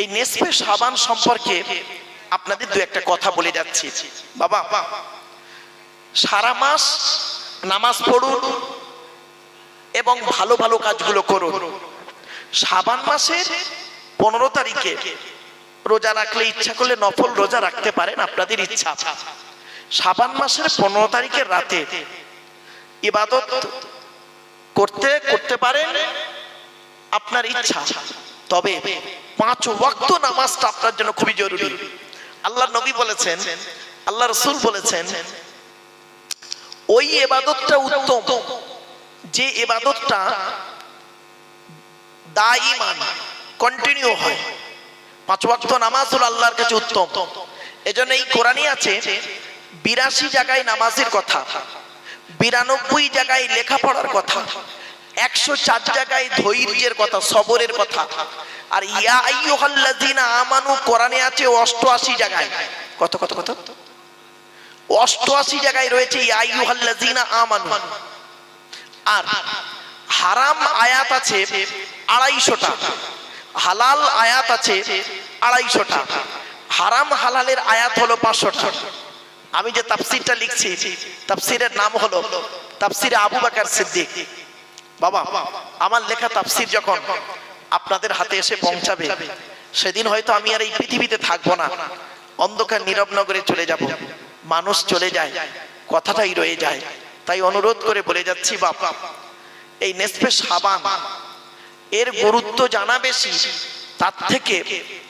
এই নেসফে সাবান সম্পর্কে আপনাদের দু একটা কথা বলে যাচ্ছি। বাবা, সারা মাস নামাজ পড়ুন এবং ভালো ভালো কাজগুলো করুন। সাবান মাসের পনেরো তারিখে রোজা রাখলে ইচ্ছা করলে নফল রোজা রাখতে পারেন, আপনাদের ইচ্ছা। সাবান মাসের পনেরো তারিখের রাতে ইবাদত করতে করতে পারেন আপনার ইচ্ছা। তবে পাঁচ ওয়াক্ত নামাজটা আপনার জন্য খুবই জরুরি। আল্লাহ নবী বলেছেন আল্লাহ রসুল বলেছেন, ওই এবাদতটা উত্তম, যে এবাদতটা কন্টিনিউ হয়। পাঁচ ওয়াক্ত নামাজ হলো আল্লাহর কাছে উত্তম। এজন্য এই কোরআনই আছে, বিরাশি জায়গায় নামাজের কথা, বিরানব্বই জায়গায় লেখাপড়ার কথা, একশো চার জায়গায় ধৈর্যের কথা, সবরের কথা আর আমানু, কোরআনে আছে অষ্টআশি জায়গায়। কত কত কত? অষ্টআশি জায়গায় রয়েছে আমানু। আর হারাম আয়াত আছে আড়াইশোটা। হালাল আয়াত আছে আড়াইশোটা। হারাম হালালের আয়াত হলো পাঁচশোটা। আমি যে তাফসিরটা লিখছি, তাফসিরের নাম হলো তাফসিরে আবু বাকার সিদ্দিক। বাবা, আমার লেখা তাফসির যখন আপনাদের হাতে এসে পৌঁছাবে। সেদিন হয়তো আমি আর এই পৃথিবীতে থাকব না। অন্ধকার নীরব নগরে চলে যাব। মানুষ চলে যায়। কথাটাই রয়ে যায়। তাই অনুরোধ করে বলে যাচ্ছি বাবা এই নেসফে সাবান এর গুরুত্ব জানা বেশি? তার থেকে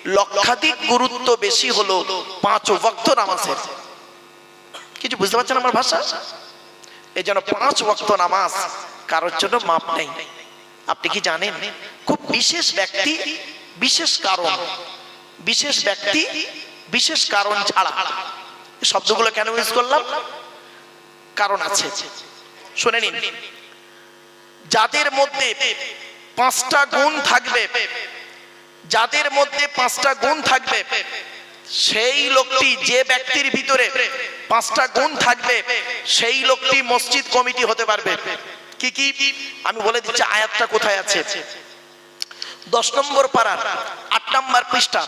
লক্ষাধিক গুরুত্ব বেশি হলো পাঁচ ওয়াক্ত নামাজের। কিছু বুঝতে পারছেন আমার ভাষা? এই জন্য পাঁচ ওয়াক্ত নামাজ কারোর জন্য মাপ নেই। আপনি কি জানেন? খুব বিশেষ ব্যক্তি, বিশেষ কারণ। বিশেষ ব্যক্তি, বিশেষ কারণ ছাড়া। শব্দগুলো কেন ইউজ করলাম? কারণ আছে। শুনে নিন। যাদের মধ্যে পাঁচটা গুণ থাকবে, যাদের মধ্যে পাঁচটা গুণ থাকবে, সেই লোকটি যে ব্যক্তির ভিতরে পাঁচটা গুণ থাকবে, সেই লোকটি মসজিদ কমিটি হতে পারবে। কি কি? আমি বলে দিচ্ছি, আয়াতটা কোথায় আছে? দশ নম্বর পাড়ার আট নম্বর পৃষ্ঠা,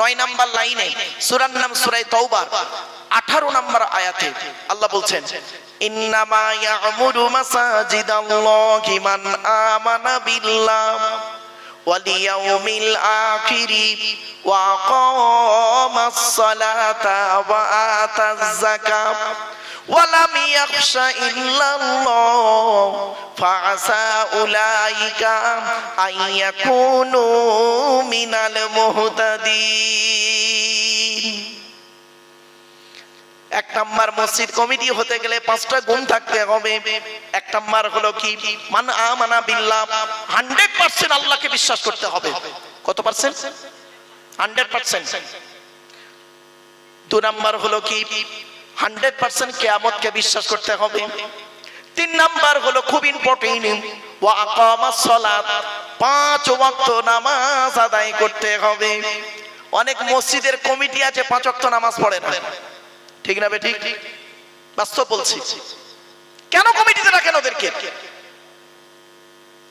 নয় নম্বর লাইনে সুরান নাম সুরাই তৌবা আঠারো নম্বর আয়াতে আল্লাহ বলছেন, ইন্নামা ইয়ামুরু মাসাজিদাল্লাহি মান আমানা বিল্লাহ। واليوم الآخر وأقام الصلاة وآتى الزكاة ولم يخش إلا الله فعسى أولئك أن يكونوا من المهتدين এক নাম্বার মসজিদ কমিটি হতে গেলে পাঁচটা গুণ থাকতে হবে। এক নাম্বার হলো কি? মান আমানা বিল্লাহ, হান্ড্রেড পার্সেন্ট আল্লাহকে বিশ্বাস করতে হবে। কত পার্সেন্ট? Hundred percent. দু নাম্বার হলো কি? হান্ড্রেড পার্সেন্ট কেয়ামতকে বিশ্বাস করতে হবে। তিন নাম্বার হলো খুব ইম্পর্টেন্ট পাঁচ ওয়াক্ত নামাজ আদায় করতে হবে। অনেক মসজিদের কমিটি আছে, পাঁচ ওয়াক্ত নামাজ পড়ে না। ঠিক না বে ঠিক? বাস্তব বলছি। কেন কমিটিতে রাখেন ওদেরকে?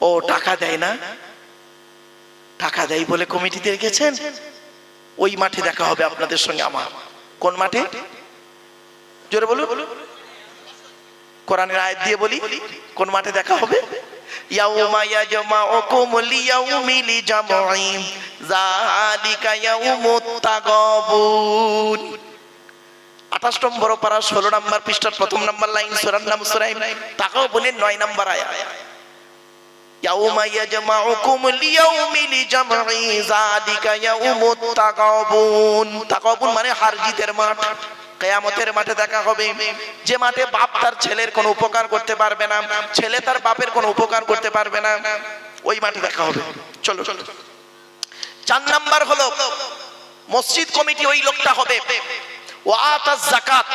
ও টাকা দেয় না? টাকা দেয় বলে কমিটিতে রেখেছেন ওই মাঠে দেখা হবে আপনাদের সঙ্গে আমার। কোন মাঠে? জোরে বলুন। কোরআনের আয়াত দিয়ে বলি। কোন মাঠে দেখা হবে? ইয়াউমা ইয়াজমাউকুম লিয়াউমিল জামঈ যালিকা ইয়াউমুত তাগাবুন। আঠাশ নম্বর পারা ষোলো নম্বর পৃষ্ঠার প্রথম নম্বর লাইন নাম তাকাও নয় নম্বর আয়া। মানে মাঠে দেখা হবে। যে মাঠে বাপ তার ছেলের কোনো উপকার করতে পারবে না, ছেলে তার বাপের কোনো উপকার করতে পারবে না, ওই মাঠে দেখা হবে। চলো চলো। চার নাম্বার হলো, মসজিদ কমিটি ওই লোকটা হবে। জাকাত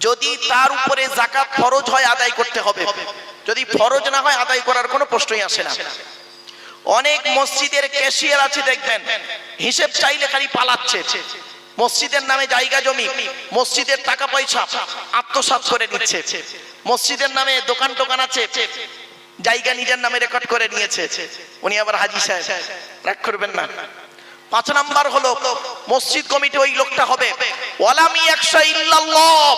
যদি তার উপরে জাকাত ফরজ হয়, আদায় করতে হবে। যদি ফরজ না হয়, আদায় করার কোনো প্রশ্নই আসে না। অনেক মসজিদের ক্যাশিয়ার আছে, দেখবেন। হিসেব চাইলে খালি পালাচ্ছে। মসজিদের নামে জায়গা জমি, মসজিদের টাকা পয়সা, আত্মসাৎ করে নিচ্ছে। মসজিদের নামে দোকান টোকান আছে, জায়গা নিজের নামে রেকর্ড করে নিয়েছে। উনি আবার হাজি সাহেব। রাগ করবেন না। পাঁচ নাম্বার হলো, মসজিদ কমিটি ওই লোকটা হবে। ওয়ালামি একশা ইল্লাল্লাহ।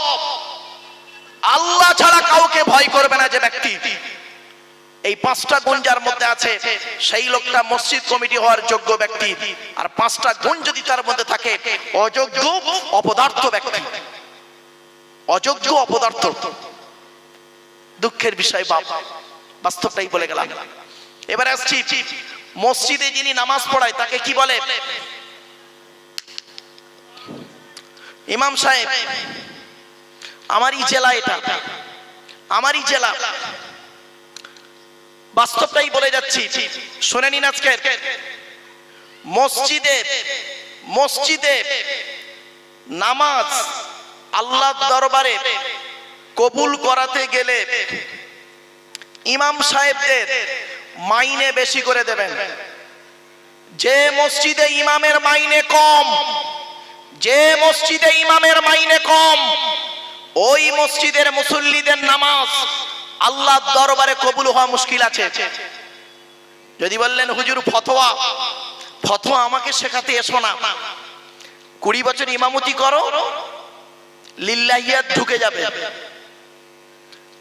আল্লাহ ছাড়া কাউকে ভয় করবে না যে ব্যক্তি। এই পাঁচটা গুণ যার মধ্যে আছে, সেই লোকটা মসজিদ কমিটি হওয়ার যোগ্য ব্যক্তি। আর পাঁচটা গুণ যদি তার মধ্যে থাকে, অযোগ্য অপদার্থ ব্যক্তি। অযোগ্য অপদার্থ। দুঃখের বিষয় বাপ, বাস্তবটাই বলে গেলাম। এবার আসছি মসজিদে যিনি নামাজ পড়ায়, তাকে কি বলে? ইমাম সাহেব, আমারই জেলা এটা। আমারই জেলা। বাস্তবটাই বলে যাচ্ছি। শুনে নিন আজকে। মসজিদে মসজিদে নামাজ আল্লাহ দরবারে কবুল করাতে গেলে ইমাম সাহেবদের মাইনে বেশি করে দেবেন। যে মসজিদে ইমামের মাইনে কম যে মসজিদে ইমামের মাইনে কম ওই মসজিদের মুসল্লিদের নামাজ আল্লাহ দরবারে কবুল হওয়া মুশকিল আছে। যদি বললেন হুজুর ফতোয়া ফতোয়া আমাকে শেখাতে এসো না। কুড়ি বছর ইমামতি করো লিল্লাহিয়াত ঢুকে যাবে।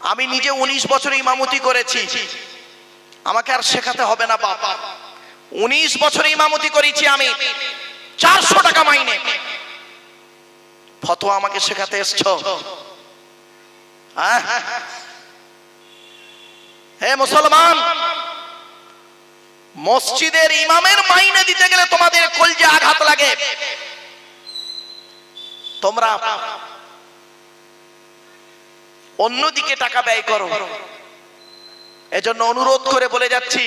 আমি নিজে উনিশ বছর ইমামতি করেছি। আমাকে আর শেখাতে হবে না বাবা উনিশ বছর ইমামতি করেছি আমি। চারশো টাকা মাইনে। ফতোয়া আমাকে শেখাতে এসছো। হ্যাঁ? হে মুসলমান, মসজিদের ইমামের মাইনে দিতে গেলে তোমাদের কলজে আঘাত লাগে। তোমরা অন্যদিকে টাকা ব্যয় করো। এজন্য অনুরোধ করে বলে যাচ্ছি,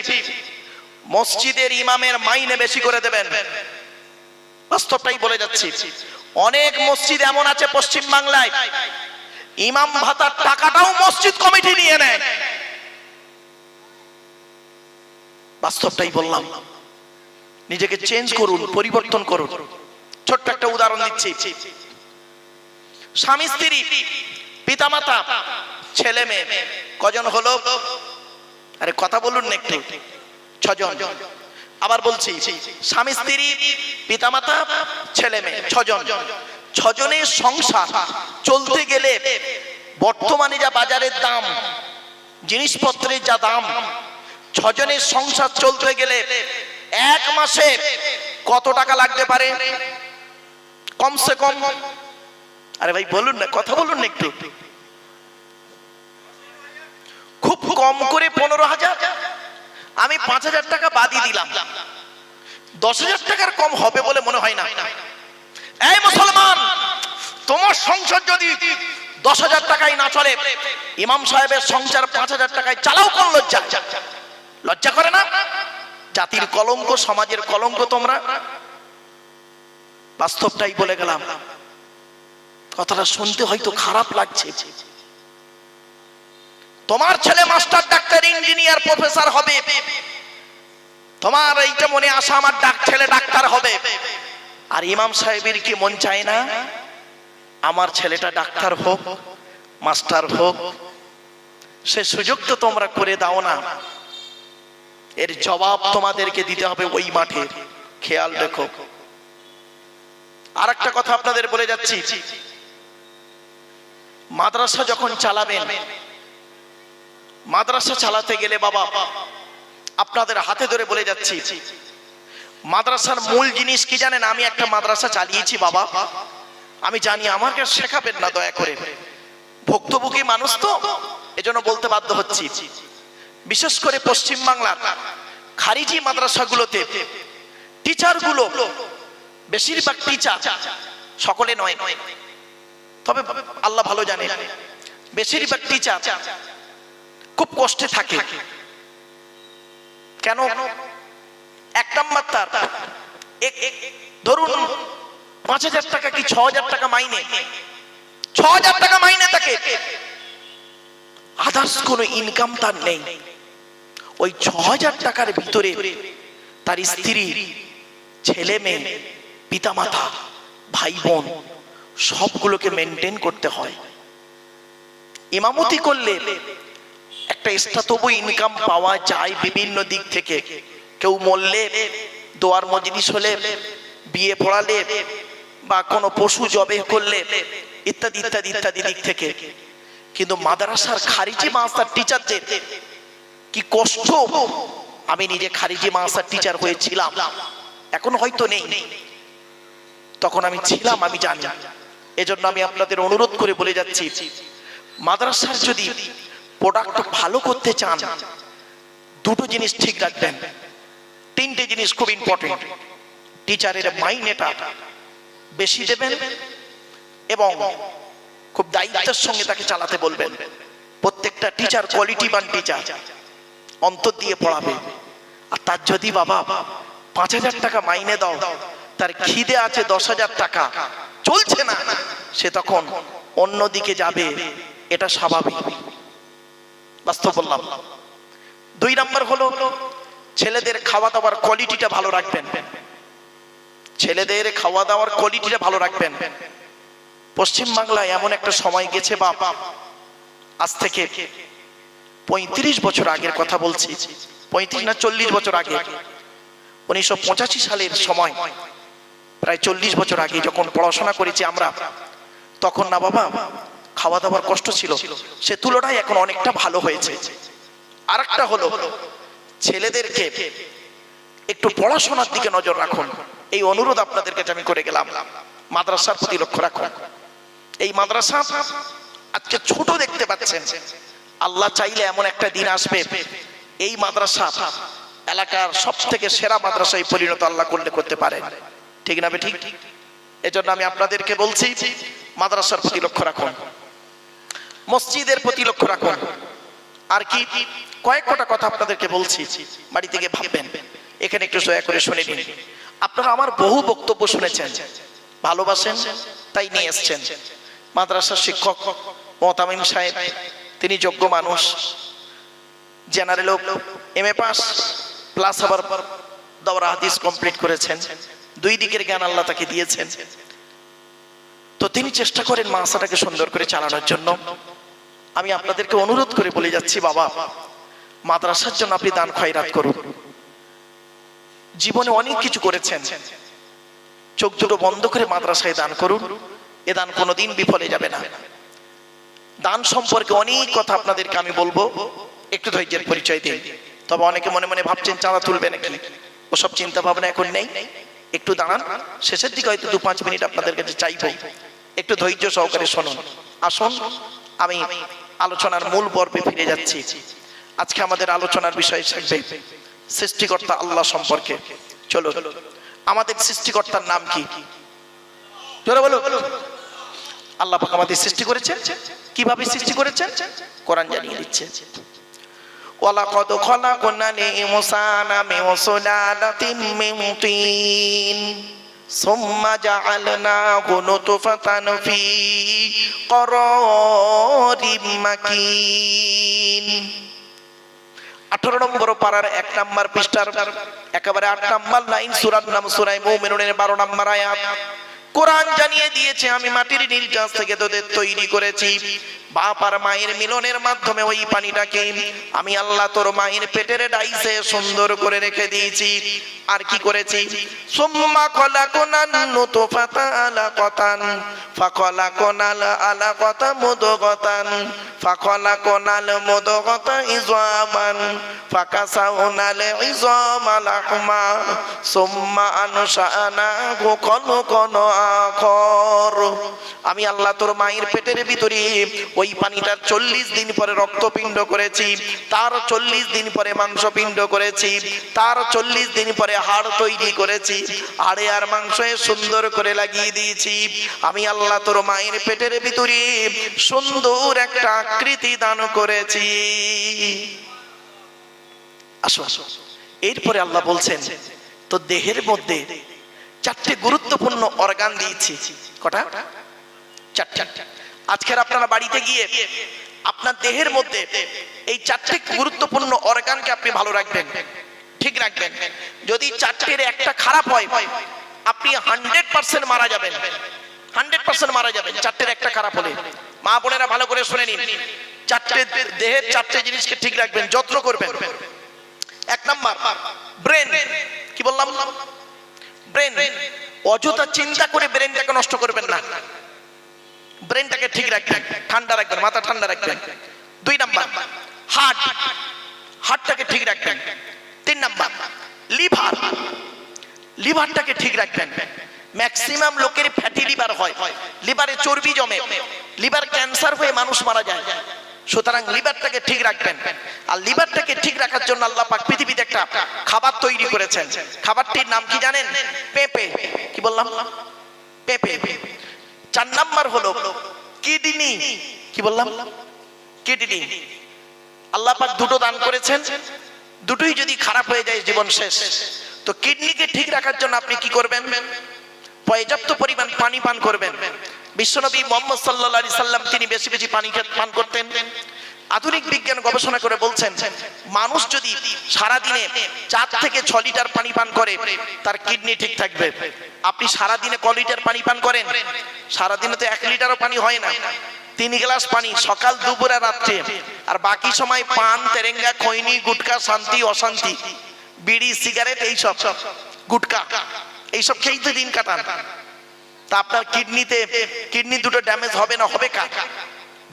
মসজিদের ইমামের মাইনে বেশি করে দেবেন। বাস্তবটাই বলে যাচ্ছি, অনেক মসজিদ এমন আছে পশ্চিম বাংলায় ইমাম ভাতার টাকাটাও মসজিদ কমিটি নিয়ে নেয়। বাস্তবটাই বললাম, নিজেকে চেঞ্জ করুন, পরিবর্তন করুন। ছোট্ট একটা উদাহরণ দিচ্ছি। স্বামী, স্ত্রী, পিতামাতা, ছেলে, মেয়ে, কজন হলো? আরে কথা বলুন না একটু। ছজন। আবার বলছি, স্বামী, স্ত্রী, পিতামাতা, ছেলে মেয়ে, ছজন। ছজনের সংসার চলতে গেলে বর্তমানে যা বাজারের দাম, জিনিসপত্রের যা দাম, ছজনের সংসার চলতে গেলে এক মাসে কত টাকা লাগতে পারে? কমসে কম। আরে ভাই, বলুন না, কথা বলুন না একটু খুব কম করে পনেরো হাজার? আমি পাঁচ হাজার টাকা বাদই দিলাম। দশ হাজার টাকার কম হবে বলে মনে হয় না। এই মুসলমান, তোমার সংসার যদি দশ হাজার টাকায় না চলে, ইমাম সাহেবের সংসার পাঁচ হাজার টাকায় চালাও কোন লজ্জা? লজ্জা করে না? জাতির কলঙ্ক, সমাজের কলঙ্ক তোমরা? বাস্তবটাই বলে গেলাম। কথাটা শুনতে হয়তো খারাপ লাগছে। তোমার ছেলে মাস্টার ডাক্তার, ইঞ্জিনিয়ার, প্রফেসর হবে। তোমার এইটা মনে আসা আমার ডাক ছেলে ডাক্তার হবে। আর ইমাম সাহেবের কি মন চায় না? আমার ছেলেটা ডাক্তার হোক, মাস্টার হোক, সে সুযোগ তো তোমরা করে দাও না। এর জবাব তোমাদেরকে দিতে হবে ওই মাঠে। খেয়াল রেখো। আর একটা কথা আপনাদের বলে যাচ্ছি। মাদ্রাসা যখন চালাবেন মাদ্রাসা চালাতে গেলে বাবা, আপনাদের হাতে ধরে বলে যাচ্ছি, মাদ্রাসার মূল জিনিস কি জানেন? আমি একটা মাদ্রাসা চালিয়েছি বাবা। আমি জানি আমাকে শেখাবেন না দয়া করে। ভুক্তভোগী মানুষ তো, এজন্য বলতে বাধ্য হচ্ছি। বিশেষ করে পশ্চিম বাংলার খারিজি মাদ্রাসাগুলোতে টিচারগুলো বেশিরভাগ টিচার সকলে নয়। তবে আল্লাহ ভালো জানে, বেশিরভাগ টিচার খুব কষ্টে থাকে। কেন? এক নাম্বার তার। ধরুন পাঁচ হাজার টাকা কি ছ হাজার টাকা মাইনে? ছ হাজার টাকা মাইনে তাকে। আদার্স কোনো ইনকাম তার নেই। ওই ছ হাজার টাকার ভিতরে তার স্ত্রী, ছেলে মেয়ে, পিতামাতা ভাই বোন সবগুলোকে মেনটেন করতে হয়। ইমামতি করলে একটা এক্সট্রা তবু ইনকাম পাওয়া যায় বিভিন্ন দিক থেকে। কেউ মরলে, দোয়ার মজলিস হলে, বিয়ে পড়ালে, বা কোনো পশু জবে করলে, ইত্যাদি ইত্যাদি ইত্যাদি দিক থেকে। কিন্তু মাদ্রাসার খারিজি মাস্টার টিচারদের কি কষ্ট? আমি নিজে খারিজি মাস্টার টিচার হয়েছিলাম। এখন হয়তো নেই। তখন আমি ছিলাম, আমি জানি। এজন্য আমি আপনাদের অনুরোধ করে বলে যাচ্ছি, মাদ্রাসার যদি প্রোডাক্ট ভালো করতে চান, দুটো জিনিস ঠিক রাখবেন। তিনটে জিনিস খুব ইম্পর্টেন্ট টিচারের মাইনেটা বেশি দেবেন এবং খুব দায়িত্বের সঙ্গে তাকে চালাতে বলবেন। প্রত্যেকটা টিচার কোয়ালিটি কোয়ালিটিবান টিচার অন্তর দিয়ে পড়াবে। আর তার যদি বাবা পাঁচ হাজার টাকা মাইনে দাও, তার খিদে আছে দশ হাজার টাকা, চলছে না, সে তখন অন্যদিকে যাবে, এটা স্বাভাবিক। বাস্তব বললাম। দুই নাম্বার হলো, ছেলেদের খাওয়া দাওয়ার কোয়ালিটিটা ভালো রাখবেন। ছেলেদের খাওয়া দাওয়ার কোয়ালিটিটা ভালো রাখবেন। পশ্চিম বাংলায় এমন একটা সময় গেছে বাপ, আজ থেকে পঁয়ত্রিশ বছর আগের কথা বলছি। পঁয়ত্রিশ না চল্লিশ বছর আগে? উনিশশো পঁচাশি সালের সময়, প্রায় চল্লিশ বছর আগে যখন পড়াশোনা করেছি আমরা, তখন না বাবা খাওয়া দাওয়ার কষ্ট ছিল, সে তুলনায় এখন অনেকটা ভালো হয়েছে। আর একটা হলো, ছেলেদেরকে একটু পড়াশোনার দিকে নজর রাখুন। এই অনুরোধ আপনাদের কাছে আমি করে গেলাম। মাদ্রাসার প্রতি লক্ষ্য রাখুন। এই মাদ্রাসা আজকে ছোট দেখতে পাচ্ছেন। আল্লাহ চাইলে এমন একটা দিন আসবে। এই মাদ্রাসা এলাকার সব থেকে সেরা মাদ্রাসায় পরিণত আল্লাহ করলে করতে পারেন ঠিক না ঠিক? এজন্য আমি আপনাদেরকে বলছি, মাদ্রাসার প্রতি লক্ষ্য রাখুন। মসজিদের প্রতি লক্ষ্য রাখুন। আর কি, কয়েক কটা কথা আপনাদেরকে বলছি, বাড়ি থেকে ভাববেন। এখানে একটু দয়া করে শুনে নিন। আপনারা আমার বহু বক্তব্য শুনেছেন, ভালোবাসেন, তাই নিয়ে এসছেন। মাদ্রাসার শিক্ষক মোহতামিম সাহেব, তিনি যোগ্য মানুষ। General M A pass plus আবার দওরা হাদিস কমপ্লিট করেছেন। দুই দিকের জ্ঞান আল্লাহ তাকে দিয়েছেন। তো তিনি চেষ্টা করেন মাসাটাকে সুন্দর করে চালানোর জন্য। আমি আপনাদেরকে অনুরোধ করে বলে যাচ্ছি, বাবা, মাদ্রাসার জন্য আপনি দান খয়রাত করুন। জীবনে অনেক কিছু করেছেন। চোখ দুটো বন্ধ করে মাদ্রাসায় দান করুন। এ দান কোনোদিন বিফলে যাবে না। দান সম্পর্কে অনেক কথা আপনাদেরকে আমি বলব। একটু ধৈর্যের পরিচয় দিন। তবে অনেকে মনে মনে ভাবছেন, চাঁদা তুলবে নাকি? ওসব চিন্তা ভাবনা এখন নেই। একটু দাঁড়ান, শেষের দিকে হয়তো দু পাঁচ মিনিট আপনাদের কাছে চাইব। একটু ধৈর্য সহকারে শুনুন। আসুন আমি আলোচনার মূল পর্বে ফিরে যাচ্ছি। আজকে আমাদের আলোচনার বিষয় থাকবে সৃষ্টিকর্তা আল্লাহ সম্পর্কে। চলো আমাদের সৃষ্টিকর্তার নাম কি? আল্লাহ আমাদের সৃষ্টি করেছেন। কীভাবে সৃষ্টি করেছেন? কোরআন জানিয়ে দিচ্ছে। ওয়ালাকাদ খলাকনাল ইনসানা মিন ثم جعلناه نطفة في قرار مكين আঠারো নম্বর পাড়ার এক নাম্বার পৃষ্ঠার একেবারে আট নাম্বার লাইন সুরার নাম সুরাই মৌমিনুনের বারো নাম্বার আয়াত কোরআন জানিয়ে দিয়েছে আমি মাটির নির্যাস থেকে তোদের তৈরি করেছি বাপ আর মায়ের মিলনের মাধ্যমে ওই পানিটাকে আমি আল্লাহ তোর মায়ের পেটের ডাইসে সুন্দর করে রেখে দিয়েছি। আর কি করেছি? সুম্মা খলাকুনান নুতফাতা আলাকাতান ফাখলাকুনাল আলাকাতা মুদগাতান ফাখলাকুনাল মুদগাতা ইজামান ফাকাসাউনাল ইজামা লাহমা, সুম্মা আনশানাহু খলকান আখর আমি আল্লাহ তোর মায়ের পেটের ভিতরে ওই পানিটার চল্লিশ দিন পরে রক্তপিণ্ড করেছি, তার চল্লিশ দিন পরে মাংসপিণ্ড করেছি, তার চল্লিশ দিন পরে হাড় তৈরি করেছি হাড়ে আর মাংসে সুন্দর করে লাগিয়ে দিয়েছি। আমি আল্লাহ তোর মায়ের পেটের ভিতরে সুন্দর একটা আকৃতি দান করেছি। আসো আসো। এরপরে আল্লাহ বলছেন তো দেহের মধ্যে চারটে গুরুত্বপূর্ণ অর্গান দিয়েছি। কটা? চারটে। আজকের আপনারা বাড়িতে গিয়ে আপনার দেহের মধ্যে এই চারটে গুরুত্বপূর্ণ অর্গানকে আপনি ভালো রাখবেন, ঠিক রাখবেন। যদি চারটের একটা খারাপ হয়, আপনি হান্ড্রেড পার্সেন্ট মারা যাবেন। হান্ড্রেড পার্সেন্ট মারা যাবেন, চারটের একটা খারাপ হলে। মা বোনেরা ভালো করে শুনে নিন। চারটে দেহের চারটে জিনিসকে ঠিক রাখবেন, যত্ন করবেন। এক নাম্বার, ব্রেন। কি বললাম? ব্রেন। অযথা চিন্তা করে ব্রেনটাকে নষ্ট করবেন না। ব্রেনটাকে ঠিক রাখবেন, ঠান্ডা রাখবেন, মাথা ঠান্ডা রাখবেন। দুই নাম্বার, হার্ট, হার্টটাকে ঠিক রাখবেন। তিন নাম্বার, লিভার, লিভারটাকে ঠিক রাখবেন। ম্যাক্সিমাম লোকের ফ্যাটি লিভার হয়, লিভারে চর্বি জমে, লিভার ক্যান্সার হয়ে মানুষ মারা যায়। সুতরাং লিভারটাকে ঠিক রাখবেন। আর লিভারটাকে ঠিক রাখার জন্য আল্লাহ পাক পৃথিবীতে একটা খাবার তৈরি করেছেন। খাবারটির নাম কি জানেন? পেঁপে। কি বললাম? পেঁপে। চার নাম্বার হলো কিডনি। কি বললাম? কিডনি। আল্লাহ পাক দুটো দান করেছেন। দুটোই যদি খারাপ হয়ে যায়, জীবন শেষ। তো কিডনিকে ঠিক রাখার জন্য আপনি কি করবেন? পর্যাপ্ত পরিমাণ পানি পান করবেন। বিশ্বনবী মোহাম্মদ সাল্লাহ আলি সাল্লাম তিনি বেশি বেশি পানি পান করতেন। আধুনিক বিজ্ঞান গবেষণা করে বলছেন, মানুষ যদি সারা দিনে চার থেকে ছ লিটার পানি পান করে, তার কিডনি ঠিক থাকবে। আপনি সারা দিনে ক লিটার পানি পান করেন? সারা দিনে তো এক লিটারও পানি হয় না। তিন গ্লাস পানি সকাল, দুপুরে রাত্রে। আর বাকি সময় পান, তেরেঙ্গা, খৈনি, গুটকা, শান্তি, অশান্তি, বিড়ি, সিগারেট, এইসব। গুটকা, এইসব খেয়েই তো দিন কাটান। তা আপনার কিডনিতে, কিডনি দুটো ড্যামেজ হবে না হবে কার?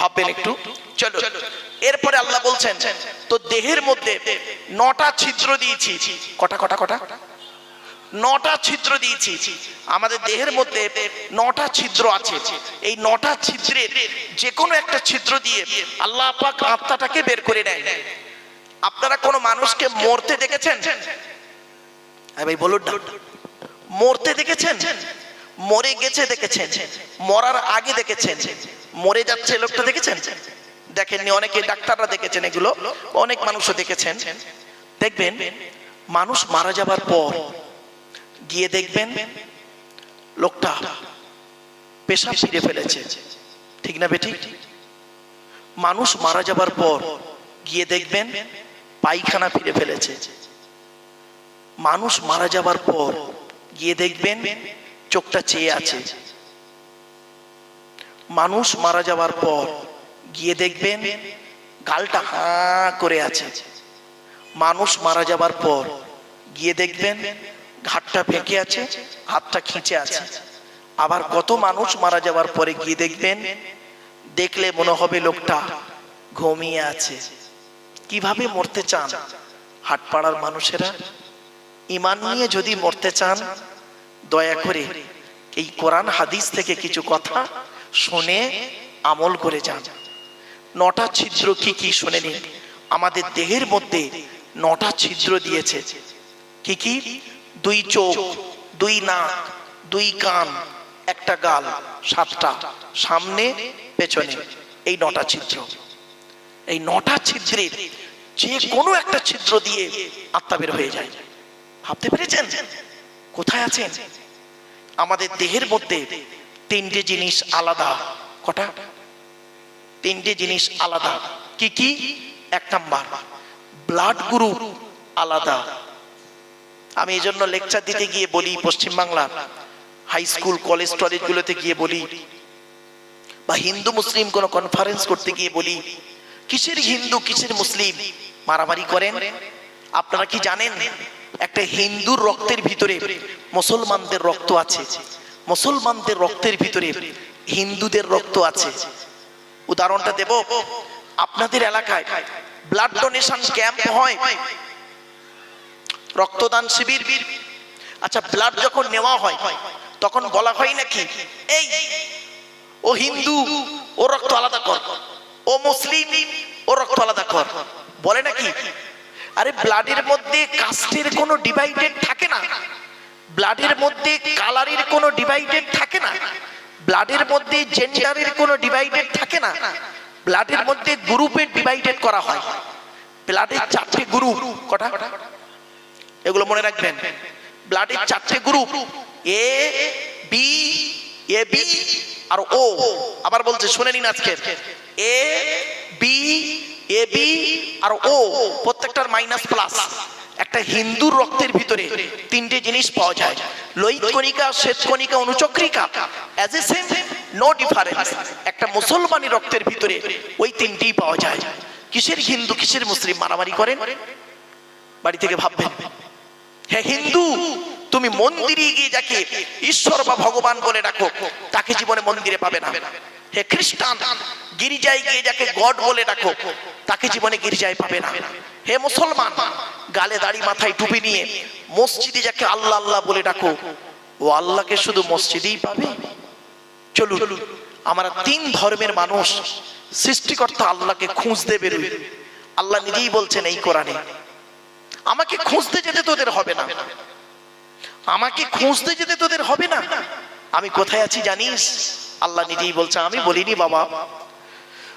ভাববেন একটু। চলো এরপরে আল্লাহ বলছেন, তো দেহের মধ্যে নটা ছিদ্র দিয়েছি। কটা কটা কটা? নটা ছিদ্র দিয়েছি। আমাদের দেহের মধ্যে নটা ছিদ্র আছে। এই নটা ছিদ্রের যে কোনো একটা ছিদ্র দিয়ে আল্লাহ পাক আত্মাটাকে বের করে নেয়। আপনারা কোনো মানুষকে মরতে দেখেছেন? হ্যাঁ ভাই, বলুন মরতে দেখেছেন? মরে গেছে দেখেছেন। মরার আগে দেখেছেন। মরে যাচ্ছে লোকটা দেখেছেন? দেখেননি, অনেকে ডাক্তাররা দেখেছেন এগুলো। অনেক মানুষও দেখেছেন। দেখবেন, মানুষ মারা যাবার পর গিয়ে দেখবেন লোকটা পেশা ফিরে ফেলেছে। ঠিক না বেঠিক? মানুষ মারা যাবার পর গিয়ে দেখবেন পায়খানা ফিরে ফেলেছে। মানুষ মারা যাবার পর গিয়ে দেখবেন চোখটা চেয়ে আছে। মানুষ মারা যাবার পর গিয়ে দেখবেন গালটা হাঁ করে আছে। মানুষ মারা যাবার পর গিয়ে দেখবেন ঘাটটা ফেঁকে আছে, হাতটা খিঁচে আছে। আবার কত মানুষ মারা যাবার পরে গিয়ে দেখবেন দেখলে মনে হবে লোকটা ঘুমিয়ে আছে। কীভাবে মরতে চান? হাটপাড়ার মানুষেরা? ইমান নিয়ে যদি মরতে চান দয়া করে এই কোরআন হাদিস থেকে কিছু কথা শুনে আমল করে যান। নটা ছিদ্র কি কি শুনে নিন। আমাদের দেহের মধ্যে নটা ছিদ্র দিয়েছে। কি কি? দুই চোখ, দুই নাক, দুই কান, একটা গাল, সাতটা, সামনে, পেছনে। এই নটা ছিদ্র। এই নটা ছিদ্রের যে কোনো একটা ছিদ্র দিয়ে আত্মা বের হয়ে যায়। ভাবতে পেরেছেন? কোথায় আছেন? আমাদের দেহের মধ্যে তিনটে জিনিস আলাদা। কটা? তিনটে জিনিস আলাদা। কি কি? এক নাম্বার ব্লাড গ্রুপ আলাদা। আমি এই জন্য লেকচার দিতে গিয়ে বলি পশ্চিমবাংলার হাই স্কুল কলেজ টলেজগুলোতে গিয়ে বলি, বা হিন্দু, মুসলিম কোনো কনফারেন্স করতে গিয়ে বলি, কিসের হিন্দু, কিসের মুসলিম? মারামারি করেন? আপনারা কি জানেন? একটা হিন্দুর রক্তের ভিতরে মুসলমানদের রক্ত আছে। মুসলমানদের রক্তের ভিতরে হিন্দুদের রক্ত আছে। উদাহরণটা দেব। আপনাদের এলাকায় ব্লাড ডোনেশন ক্যাম্প হয়। রক্তদান শিবির। আচ্ছা ব্লাড যখন নেওয়া হয়, তখন বলা হয় নাকি, এই, ও হিন্দু ও রক্ত আলাদা কর। ও মুসলিম ও রক্ত আলাদা কর। বলে নাকি আরে ব্লাডের মধ্যে কাস্টের কোনো ডিভাইডেড থাকে না। ব্লাডের মধ্যে কালারের কোনো ডিভাইডেড থাকে না। ব্লাডের মধ্যে জেন্ডারের কোনো ডিভাইডেড থাকে না। ব্লাডের মধ্যে গ্রুপের ডিভাইডেড করা হয়। ব্লাডের চারটে গ্রুপ কটা? এগুলো মনে রাখবেন। ব্লাডের চারটে group A B A B R O আবার বলছে, শুনে নিন আজকে এ বি এ বি আর ও প্রত্যেকটার মাইনাস প্লাস একটা হিন্দুর রক্তের ভিতরে তিনটে জিনিস পাওয়া যায়। লোহিত কণিকা, শ্বেত কণিকা, অনুচক্রিকা। As a same no difference একটা মুসলমানি রক্তের ভিতরে ওই তিনটেই পাওয়া যায়। কিসের হিন্দু, কিসের মুসলিম মারামারি করেন? বাড়ি থেকে ভাববেন। হ্যাঁ হিন্দু, তুমি মন্দিরে গিয়ে যাকে ঈশ্বর বা ভগবান বলে রাখো তাকে জীবনে মন্দিরে পাবে না। হে খ্রিস্টান, গির্জায় গিয়ে যাকে গড বলে রাখো তাকে জীবনে গির্জায় পাবে না। হে মুসলমান, গালে দাড়ি মাথায় টুপি নিয়ে মসজিদে যাকে আল্লাহ আল্লাহ বলে ডাকো, ও আল্লাহকে শুধু মসজিদেই পাবে? চলুন, আমরা তিন ধর্মের মানুষ, সৃষ্টিকর্তা আল্লাহকে খুঁজতে বেরোই। আল্লাহ নিজেই বলছেন এই কোরআনে, আমাকে খুঁজতে যেতে তোদের হবে না। আমাকে খুঁজতে যেতে তোদের হবে না। আমি কোথায় আছি জানিস? আল্লাহ নিজেই বলছে, আমি বলিনি বাবা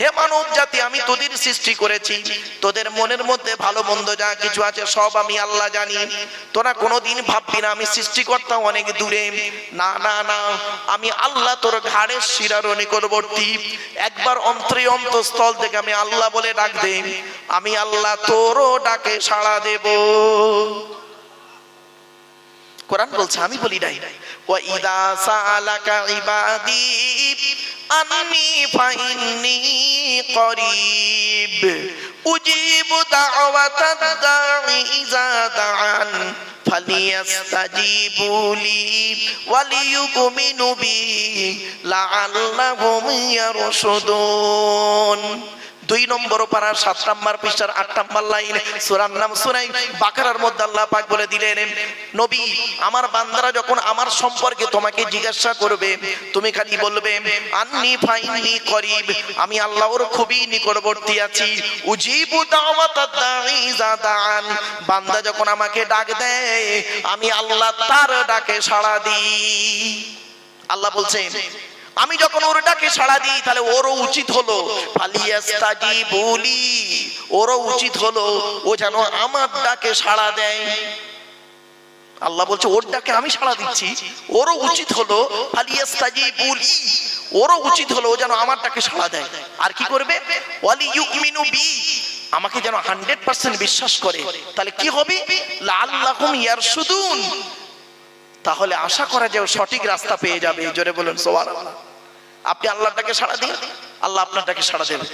হে মানব জাতি, আমি তোদের সৃষ্টি করেছি। তোদের মনের মধ্যে ভালো মন্দ যা কিছু আছে, সব আমি আল্লাহ জানি। তোরা কোনোদিন ভাববি না, আমি সৃষ্টিকর্তা অনেক দূরে। না না না, আমি আল্লাহ তোর ঘাড়ের শিরার নিকটবর্তী একবার অন্তরে অন্তঃস্থল থেকে আমি আল্লাহ বলে ডাক দে। আমি আল্লাহ তোরও ডাকে সাড়া দেব। কোরআন বলছে, আমি বলি নাই। ওয়া ইদা সালাকা ইবাদি আন্নি পাইনি করিব। উজিবু দাওয়াতাদ দাঈ দাআন ফালিয়াস্তাজিবু লি ওয়ালিয়ুমিনু বি লাআল্লাহুম ইয়ারশুদুন। দুই নম্বর পাড়ার সাত নাম্বার পৃষ্ঠার আট নাম্বার লাইন সুরার নাম সুরাই বাকারার মধ্যে আল্লাহ পাক বলে দিলেন, নবী, আমার বান্দারা যখন আমার সম্পর্কে তোমাকে জিজ্ঞাসা করবে, তুমি খালি বলবে, আন্নি ফাইনি করিব, আমি আল্লাহর খুবই নিকটবর্তী আছি। উজিবু ইযা বান্দা যখন আমাকে ডাক দেয়, আমি আল্লাহ তার ডাকে সাড়া দিই। আল্লাহ বলছেন আমি যখন ওর ডাকে সাড়া দিই, তাহলে ওরও উচিত হলো বলি, ওরও উচিত হলো, ও যেন আমার ডাকে সাড়া দেয়। আল্লাহ বলছে ওর ডাকে আমি সাড়া দিচ্ছি, ওরও উচিত হলো, ফালিয়াস্তাজি বলি, ওরও উচিত হলো ও যেন আমার ডাকে সাড়া দেয়। আর কি করবে? ওয়ালি ইউমিনু বি, আমাকে যেন হান্ড্রেড পার্সেন্ট বিশ্বাস করে। তাহলে কি হবে? লাল্লাহুম ইয়ারশুদুন। তাহলে আশা করা যায় সঠিক রাস্তা পেয়ে যাবে। জোরে বলুন সোয়ার আপনি আল্লাহটাকে সাড়া দিন, আল্লাহ আপনারটাকে সাড়া দেবে।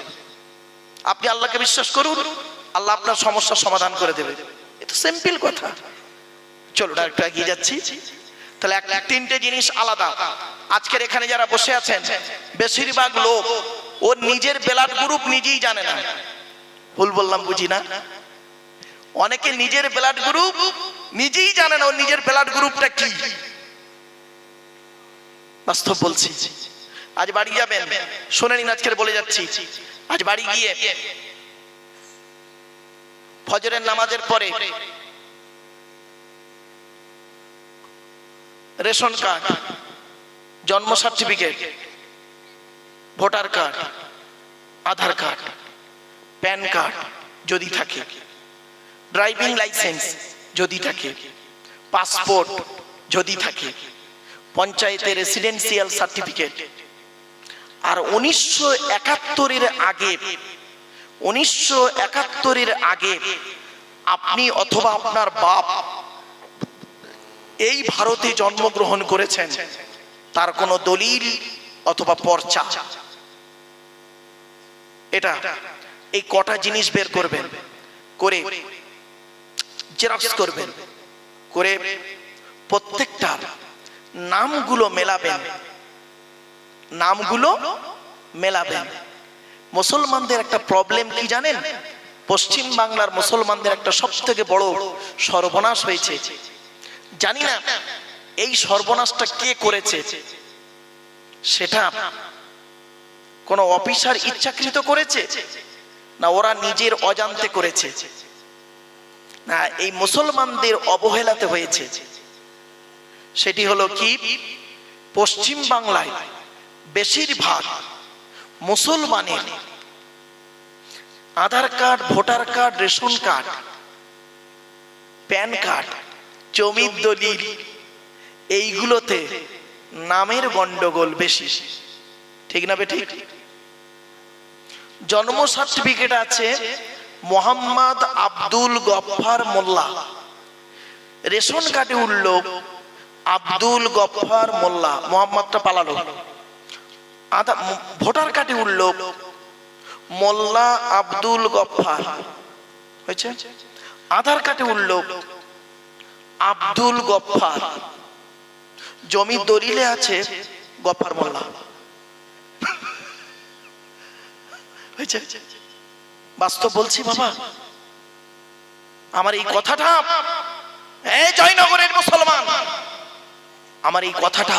আপনি আল্লাহকে বিশ্বাস করুন, আল্লাহ আপনার সমস্যার সমাধান করে দেবে। এটা সিম্পল কথা। চলো ডাইরেক্ট এগিয়ে যাচ্ছি। তাহলে এক তিনটে জিনিস আলাদা। আজকের এখানে যারা বসে আছেন, বেশিরভাগ লোক ওর নিজের ব্লাড গ্রুপ নিজেই জানে না। ভুল বললাম, বুঝি না? অনেকে নিজের ব্লাড গ্রুপ নিজেই জানে না, ওর নিজের ব্লাড গ্রুপটা কি। বাস্তব বলছি। আজ বাড়ি যাবেন। শুনে নিন, আজকের বলে যাচ্ছি। আজ বাড়ি গিয়ে ফজরের নামাজের পরে রেশন কার্ড, জন্ম certificate, voter card, Aadhaar card, PAN card যদি থাকে, ড্রাইভিং লাইসেন্স যদি থাকে, পাসপোর্ট যদি থাকে, পঞ্চায়েতের রেসিডেন্সিয়াল সার্টিফিকেট আর উনিশশো একাত্তরের আগে, উনিশশো একাত্তরের আগে আপনি অথবা আপনার বাপ এই ভারতে জন্মগ্রহণ করেছেন, তার কোনো দলিল অথবা পর্চা? এটা এই কটা জিনিস বের করবেন, করে জেরক্স করবেন, করে প্রত্যেকটার নামগুলো মেলাবেন নামগুলো মেলাবেন মুসলমানদের একটা প্রবলেম কি জানেন? পশ্চিম বাংলার মুসলমানদের একটা সব থেকে বড় সর্বনাশ হয়েছে। জানি না, এই সর্বনাশটা কে করেছে? সেটা কোন অফিসার ইচ্ছাকৃত করেছে? না, ওরা নিজের অজান্তে করেছে? না, এই মুসলমানদের অবহেলাতে হয়েছে। সেটি হলো কি? পশ্চিম বাংলায় বেশিরভাগ মুসলমানের Aadhaar card, voter card, ration card, PAN card, জমির দলিল, এইগুলোতে নামের গন্ডগোল বেশি। ঠিক না বেঠিক? জন্ম সার্টিফিকেট আছে মোহাম্মদ আব্দুল গফফার মোল্লা। রেশন কার্ডে উঠল আব্দুল গফফার মোল্লা। মোহাম্মদটা পালালো। ভোটার কার্ডে উঠল মোল্লা আব্দুল গফফার। হয়েছে? আধার কার্ডে উঠল আব্দুল গফফার। জমি দলিলে আছে গফফার মোল্লা। হয়েছে? বাস্তব বলছি বাবা। আমার এই কথাটা, এই জয়নগরের মুসলমান, আমার এই কথাটা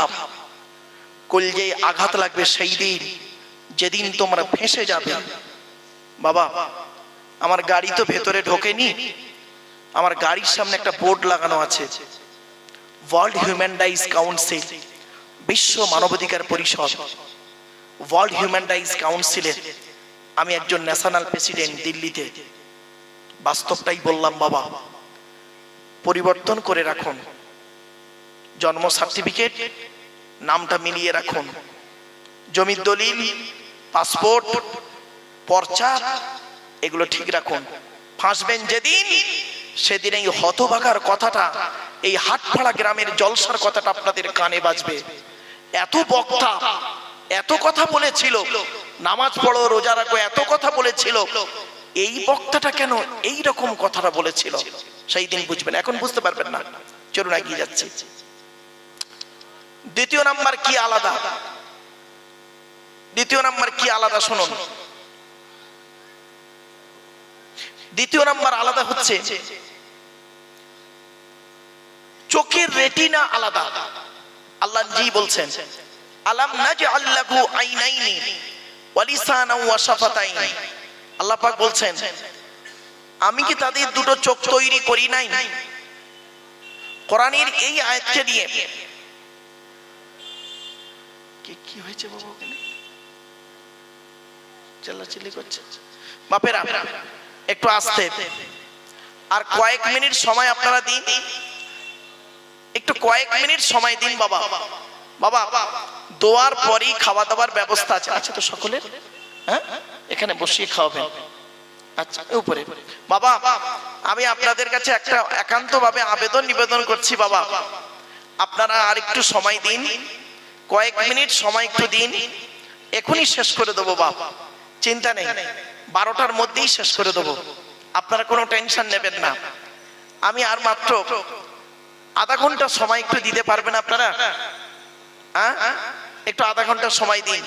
কলজে আঘাত লাগবে সেই দিন, যেদিন তোমরা ফেঁসে যাবে। বাবা, আমার গাড়ি তো ভেতরে ঢোকেনি। আমার গাড়ির সামনে একটা বোর্ড লাগানো আছে। ওয়ার্ল্ড হিউম্যান রাইটস কাউন্সিল, বিশ্ব মানবাধিকার পরিষদ। ওয়ার্ল্ড হিউম্যান রাইটস কাউন্সিলের আমি একজন ন্যাশনাল প্রেসিডেন্ট দিল্লিতে। বাস্তবটাই বললাম, বাবা, পরিবর্তন করে রাখুন। জন্ম সার্টিফিকেট নামটা মিলিয়ে রাখুন। জমির দলিল, পাসপোর্ট, পর্চা, এগুলো ঠিক রাখুন। ফাঁসবেন যেদিন, সেদিন এই হতভাগার কথাটা, এই হাটপাড়া গ্রামের জলসার কথাটা আপনাদের কানে বাজবে। এত বক্তা, এত কথা বলেছিল, নামাজ পড়ো, রোজা রাখো, এত কথা বলেছিল। এই বক্তাটা কেন এই রকম কথাটা বলেছিল? সেই দিন বুঝবেন, এখন বুঝতে পারবেন না। চলুন এগিয়ে যাচ্ছি। দ্বিতীয় নাম্বার কি আলাদা? দ্বিতীয় নাম্বার কি আলাদা শুনুন। দ্বিতীয় নাম্বার আলাদা হচ্ছে, চোখের রেটিনা আলাদা। আল্লাহ জি বলছেন, আলাম নাজআল লাহু আইনাইনি ওয়া ওয়া শাফাতাইনি। আল্লাহ পাক বলছেন, আমি কি তাদের দুটো চোখ তৈরি করি নাই? কোরআনের এই আয়াতকে নিয়ে কি কি হয়েছে বাবা ওখানে? করছে। বাপেরা, একটু আসতে। আর কয়েক মিনিট সময় আপনারা দিন। একটু কয়েক মিনিট সময় দিন বাবা। বাবা, দোয়ার খাওয়া দাওয়ার ব্যবস্থা আছে। আছে তো সকলের? হ্যাঁ? এখানে বসিয়ে খাওয়াবেন। আচ্ছা উপরে। বাবা, আমি আপনাদের কাছে একটা একান্ত ভাবে আবেদন নিবেদন করছি বাবা। আপনারা আর একটু সময় দিন। কয়েক মিনিট সময় একটু দিন। এখনই শেষ করে দেবো বাবা চিন্তা নেই, বারোটার মধ্যেই শেষ করে দেবো। আপনারা কোনো টেনশন নেবেন না। আমি আর মাত্র আধা ঘণ্টা সময় একটু দিতে পারবেন আপনারা? হ্যাঁ? একটু আধা ঘণ্টা সময় দিন।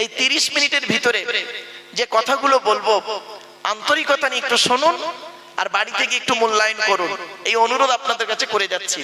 এই তিরিশ মিনিটের ভিতরে যে কথাগুলো বলব, আন্তরিকতা নিয়ে একটু শুনুন আর বাড়ি থেকে একটু মূল্যায়ন করুন। এই অনুরোধ আপনাদের কাছে করে যাচ্ছি।